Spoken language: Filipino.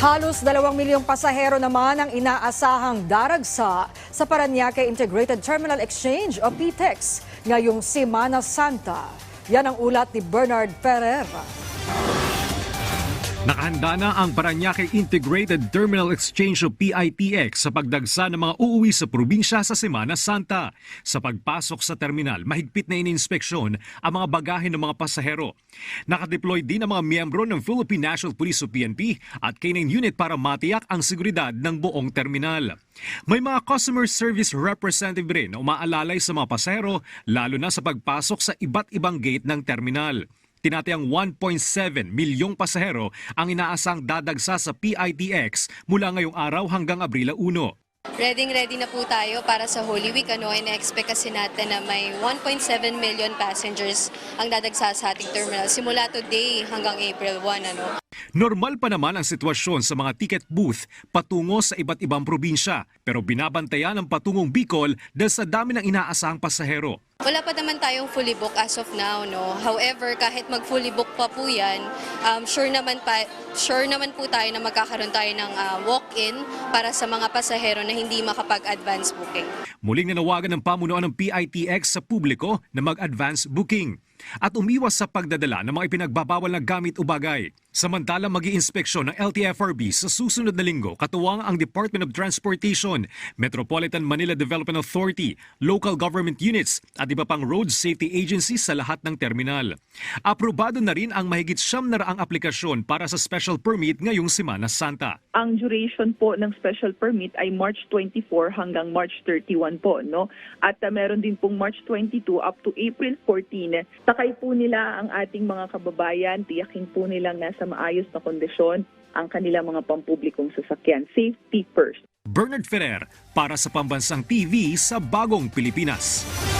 Halos dalawang milyong pasahero naman ang inaasahang daragsa sa Paranaque Integrated Terminal Exchange o PTEX ngayong Semana Santa. Yan ang ulat ni Bernard Ferrer. Nakahanda na ang Paranaque Integrated Terminal Exchange o PITX sa pagdagsa ng mga uuwi sa probinsya sa Semana Santa. Sa pagpasok sa terminal, mahigpit na ininspeksyon ang mga bagahe ng mga pasahero. Nakadeploy din ang mga miyembro ng Philippine National Police o PNP at K-9 unit para matiyak ang seguridad ng buong terminal. May mga customer service representative rin na umaalalay sa mga pasahero lalo na sa pagpasok sa iba't ibang gate ng terminal. Tinatayang 1.7 milyong pasahero ang inaasang dadagsa sa PITX mula ngayong araw hanggang Abril 1. Ready ready na po tayo para sa Holy Week. Ano, ina-expect kasi natin na may 1.7 million passengers ang dadagsa sa ating terminal simula today hanggang April 1. Ano. Normal pa naman ang sitwasyon sa mga ticket booth patungo sa iba't ibang probinsya pero binabantayan ang patungong Bicol dahil sa dami ng inaasahang pasahero. Wala pa naman tayong fully book as of now, no. However, kahit mag fully book pa po 'yan, um, sure naman pa sure naman po tayo na magkakaroon tayo ng ah, walk-in para sa mga pasahero na hindi makapag-advance booking. Muling nanawagan ng pamunuan ng PITX sa publiko na mag-advance booking at umiwas sa pagdadala ng mga ipinagbabawal na gamit o bagay. Samantala mag inspeksyon ng LTFRB sa susunod na linggo katuwang ang Department of Transportation, Metropolitan Manila Development Authority, local government units at iba pang road safety agencies sa lahat ng terminal. Aprobado na rin ang mahigit siyam na raang aplikasyon para sa special permit ngayong Semana Santa. ang duration po ng special permit ay March 24 hanggang March 31 po, no? At uh, meron din pong March 22 up to April 14. Sakay po nila ang ating mga kababayan, tiyakin po nilang nasa maayos na kondisyon ang kanilang mga pampublikong sasakyan. Safety first. Bernard Ferrer para sa Pambansang TV sa Bagong Pilipinas.